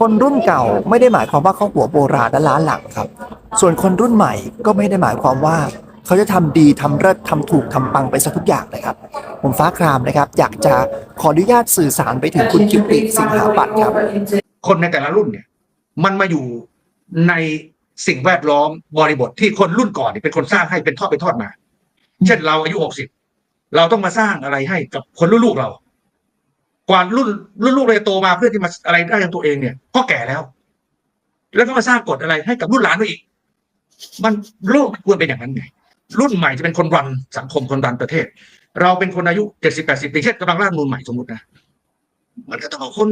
คนรุ่นเก่าไม่ได้หมายความว่าเขาหัวโบราณและล้าหลังครับ ส่วนคนรุ่นใหม่ก็ไม่ได้หมายความว่า เขาจะทำดีทำเลิศทำถูกทำปังไปซะทุกอย่างนะครับ ผมฟ้าครามนะครับ อยากจะขออนุญาตสื่อสารไปถึงคุณกิตติสิงหาปัตย์ครับ คนในแต่ละรุ่นเนี่ย มันมาอยู่ในสิ่งแวดล้อมบริบทที่คนรุ่นก่อนเป็นคนสร้างให้เป็นทอดเป็นทอดมา เช่นเราอายุหกสิบเราต้องมาสร้างอะไรให้กับคนรุ่นลูกเรา ว่ารุ่นรุ่นลูกเราจะโตมาเพื่อที่มาอะไรได้ของตัวเองเนี่ยก็แก่แล้ว แล้วก็มาสร้างกฎอะไรให้กับรุ่นหลานเราอีก มันโลกควรเป็นอย่างนั้นไงรุ่นใหม่จะเป็นคนรันสังคมคนรันประเทศ เราเป็นคนอายุเจ็ดสิบแปดสิบปีเช่นกำลังร่างนูนใหม่สมมตินะมันก็ต้องเอาคน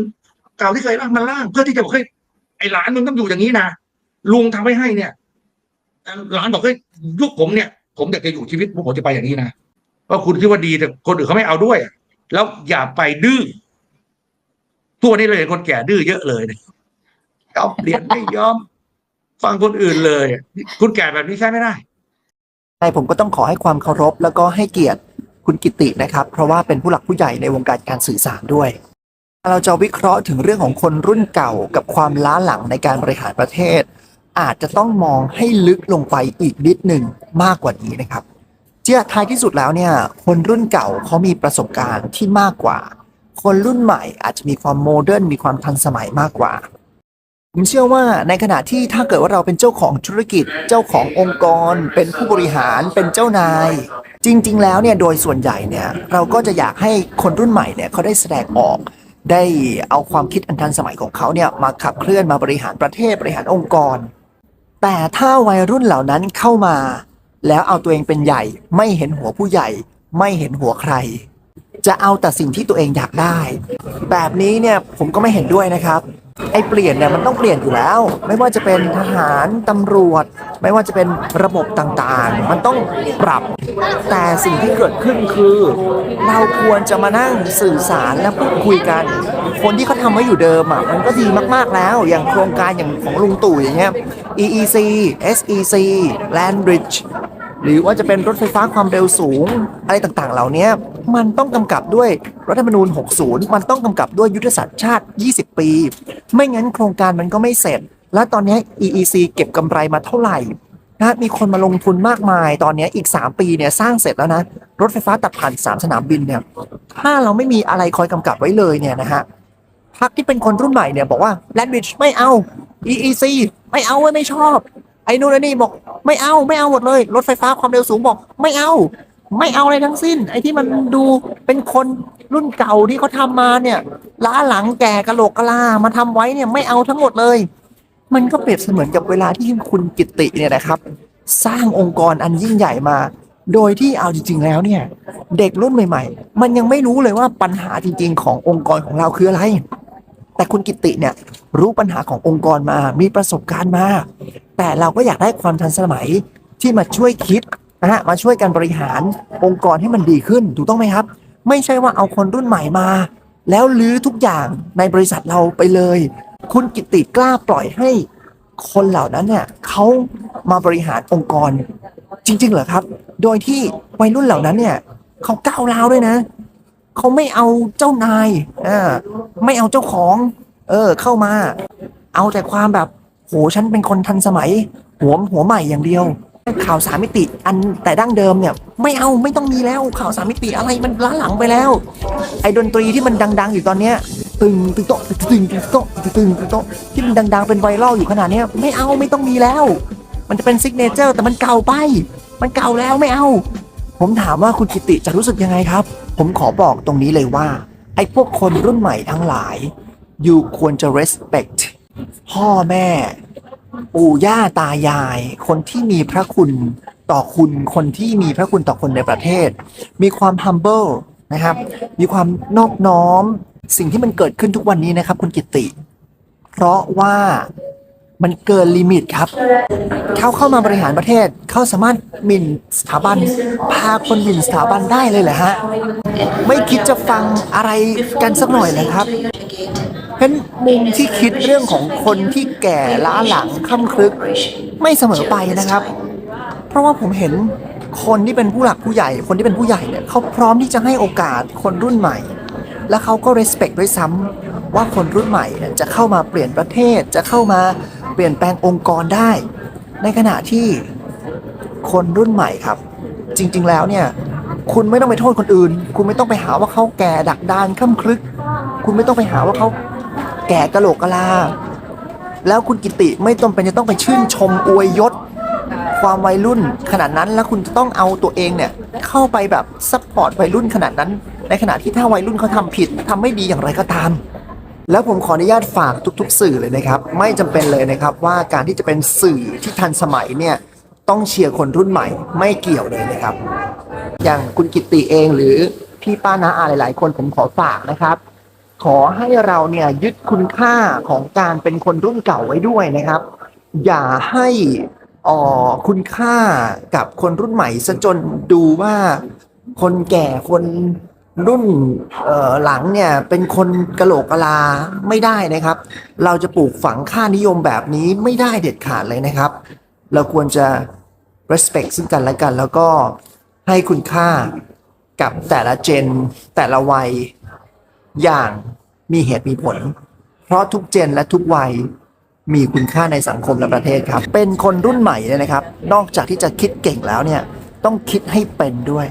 เก่าที่เคยร่างมาร่าง เพื่อที่จะบอกเฮ้ไอ้หลานมึงต้องอยู่อย่างนี้นะลุงทำให้ให้เนี่ยหลานบอกเฮ้ยุคผมเนี่ย ผมอยากจะอยู่ชีวิตผมจะไปอย่างนี้นะว่าคุณคิดว่าดีแต่คนอื่นเขาไม่เอาด้วย แล้วอย่าไปดื้อ ตัวนี้เลยเห็นคนแก่ดื้อเยอะเลยเนี่ยอมเปลี่ยนไม่ยอม ฟังคนอื่นเลย คุณแก่แบบนี้ใช้ไม่ได้ในผมก็ต้องขอให้ความเคารพ แล้วก็ให้เกียรติคุณกิตินะครับ เพราะว่าเป็นผู้หลักผู้ใหญ่ในวงการการสื่อสารด้วย เราจะวิเคราะห์ถึงเรื่องของคนรุ่นเก่ากับความล้าหลังในการบริหารประเทศ อาจจะต้องมองให้ลึกลงไปอีกนิดหนึ่งมากกว่านี้นะครับเจ้าท้ายที่สุดแล้วเนี่ย คนรุ่นเก่าเขามีประสบการณ์ที่มากกว่า คนรุ่นใหม่อาจจะมีความโมเดิร์นมีความทันสมัยมากกว่า ผมเชื่อว่าในขณะที่ถ้าเกิดว่าเราเป็นเจ้าของธุรกิจ เจ้าขององค์กร เป็นผู้บริหาร เป็นเจ้านาย จริง ๆ แล้วเนี่ยโดยส่วนใหญ่เนี่ยเราก็จะอยากให้คนรุ่นใหม่เนี่ยเขาได้แสดงออก ได้เอาความคิดอันทันสมัยของเขาเนี่ยมาขับเคลื่อนมาบริหารประเทศบริหารองค์กร แต่ถ้าวัยรุ่นเหล่านั้นเข้ามา แล้วเอาตัวเองเป็นใหญ่ ไม่เห็นหัวผู้ใหญ่ ไม่เห็นหัวใคร จะเอาแต่สิ่งที่ตัวเองอยากได้ แบบนี้เนี่ยผมก็ไม่เห็นด้วยนะครับไอ้เปลี่ยนเนี่ยมันต้องเปลี่ยนอยู่แล้ว ไม่ว่าจะเป็นทหารตำรวจ ไม่ว่าจะเป็นระบบต่างๆ มันต้องปรับ แต่สิ่งที่เกิดขึ้นคือ เราควรจะมานั่งสื่อสารและพูดคุยกัน คนที่เขาทำไว้อยู่เดิมอะมันก็ดีมากๆแล้ว อย่างโครงการอย่างของลุงตู่อย่างเงี้ย EEC SEC Land Bridge หรือว่าจะเป็นรถไฟฟ้าความเร็วสูง อะไรต่างๆ เหล่านี้มันต้องกำกับด้วยรัฐธรรมนูญ 60 มันต้องกำกับด้วยยุทธศาสตร์ชาติ 20 ปี ไม่งั้นโครงการมันก็ไม่เสร็จ และตอนนี้ EEC เก็บกำไรมาเท่าไหร่นะมีคนมาลงทุนมากมาย ตอนนี้อีก 3 ปีเนี่ยสร้างเสร็จแล้วนะ รถไฟฟ้าตัดผ่าน3สนามบินเนี่ย ถ้าเราไม่มีอะไรคอยกำกับไว้เลยเนี่ยนะฮะพรรคที่เป็นคนรุ่นใหม่เนี่ยบอกว่า Land Bridge ไม่เอา EEC ไม่เอาไม่ชอบ ไอ้นู่นไอ้นี่บอก ไม่เอาไม่เอาหมดเลย รถไฟฟ้าความเร็วสูงบอก ไม่เอา ไม่เอาอะไรทั้งสิ้น ไอ้ที่มันดูเป็นคนรุ่นเก่าที่เขาทำมาเนี่ย ล้าหลังแก่กะโหลกกะลามาทำไว้เนี่ยไม่เอาทั้งหมดเลย มันก็เปรียบเสมือนกับเวลาที่คุณกิติเนี่ยนะครับ สร้างองค์กรอันยิ่งใหญ่มา โดยที่เอาจริง ๆ แล้วเนี่ย เด็กรุ่นใหม่ ๆ มันยังไม่รู้เลยว่าปัญหาจริง ๆ ขององค์กรของเราคืออะไรแต่คุณกิติเนี่ยรู้ปัญหาขององค์กรมา มีประสบการณ์มา แต่เราก็อยากได้ความทันสมัยที่มาช่วยคิดนะฮะมาช่วยกันบริหารองค์กรให้มันดีขึ้นถูกต้องไหมครับ ไม่ใช่ว่าเอาคนรุ่นใหม่มา แล้วลื้อทุกอย่างในบริษัทเราไปเลย คุณกิตติกล้าปล่อยให้คนเหล่านั้นเนี่ยเขามาบริหารองค์กรจริง ๆ เหรอครับ โดยที่วัยรุ่นเหล่านั้นเนี่ยเขาก้าวร้าวด้วยนะเขาไม่เอาเจ้านายอ่าไม่เอาเจ้าของ เออเข้ามา เอาแต่ความแบบ โหฉันเป็นคนทันสมัย หัวหัวใหม่อย่างเดียว ข่าวสามมิติอันแต่ดั้งเดิมเนี่ย ไม่เอาไม่ต้องมีแล้วข่าวสามมิติอะไรมันล้าหลังไปแล้ว ไอ้ดนตรีที่มันดัง ๆ อยู่ตอนเนี้ยตึงตึงโตะตึงตึงโตะตึงตึงโตะที่มันดัง ๆ เป็นไวรัลอยู่ขนาดเนี้ยไม่เอาไม่ต้องมีแล้ว มันจะเป็นซิกเนเจอร์แต่มันเก่าไป มันเก่าแล้วไม่เอา ผมถามว่าคุณกิติจะรู้สึกยังไงครับ ผมขอบอกตรงนี้เลยว่าไอ้พวกคนรุ่นใหม่ทั้งหลายอยู่ควรจะ respect พ่อแม่ ปู่ย่าตายาย คนที่มีพระคุณต่อคุณคนที่มีพระคุณต่อคนในประเทศ มีความ humble นะครับ มีความนอบน้อมสิ่งที่มันเกิดขึ้นทุกวันนี้นะครับ คุณกิติ เพราะว่ามันเกินลิมิตครับ เขาเข้ามาบริหารประเทศ เขาสามารถหมิ่นสถาบัน พาคนหมิ่นสถาบันได้เลยเหรอฮะ ไม่คิดจะฟังอะไรกันสักหน่อยเลยครับ เป็นมุมที่คิดเรื่องของคนที่แก่ล้าหลังค่ำครึก ไม่เสมอไปนะครับ เพราะว่าผมเห็นคนที่เป็นผู้หลักผู้ใหญ่ คนที่เป็นผู้ใหญ่เนี่ยเขาพร้อมที่จะให้โอกาสคนรุ่นใหม่ และเขาก็ respect ด้วยซ้ำว่าคนรุ่นใหม่จะเข้ามาเปลี่ยนประเทศจะเข้ามาเปลี่ยนแปลงองค์กรได้ ในขณะที่คนรุ่นใหม่ครับ จริง ๆ แล้วเนี่ยคุณไม่ต้องไปโทษคนอื่น คุณไม่ต้องไปหาว่าเขาแก่ดักดานข้ามครึก คุณไม่ต้องไปหาว่าเขา แก่กะโหลกกะลา แล้วคุณกิติไม่จำเป็นจะต้องไปชื่นชมอวยยศ ความวัยรุ่นขนาดนั้นแล้วคุณจะต้องเอาตัวเองเนี่ยเข้าไปแบบซัพพอร์ตวัยรุ่นขนาดนั้น ในขณะที่ถ้าวัยรุ่นเขาทำผิดทำไม่ดีอย่างไรก็ตาม แล้วผมขออนุญาตฝากทุก ๆ สื่อเลยนะครับ ไม่จำเป็นเลยนะครับว่าการที่จะเป็นสื่อที่ทันสมัยเนี่ยต้องเชียร์คนรุ่นใหม่ไม่เกี่ยวเลยนะครับ อย่างคุณกิตติเองหรือพี่ป้านาอาหลาย ๆ คนผมขอฝากนะครับ ขอให้เราเนี่ยยึดคุณค่าของการเป็นคนรุ่นเก่าไว้ด้วยนะครับ อย่าให้อ่อคุณค่ากับคนรุ่นใหม่ซะจนดูว่าคนแก่คนรุ่นเอ่อหลังเนี่ยเป็นคนกะโหลกกะลาไม่ได้นะครับ เราจะปลูกฝังค่านิยมแบบนี้ไม่ได้เด็ดขาดเลยนะครับ เราควรจะ respect ซึ่งกันและกัน แล้วก็ให้คุณค่ากับแต่ละเจนแต่ละวัย อย่างมีเหตุมีผล เพราะทุกเจนและทุกวัยมีคุณค่าในสังคมและประเทศครับ เป็นคนรุ่นใหม่เนี่ยนะครับ นอกจากที่จะคิดเก่งแล้วเนี่ย ต้องคิดให้เป็นด้วย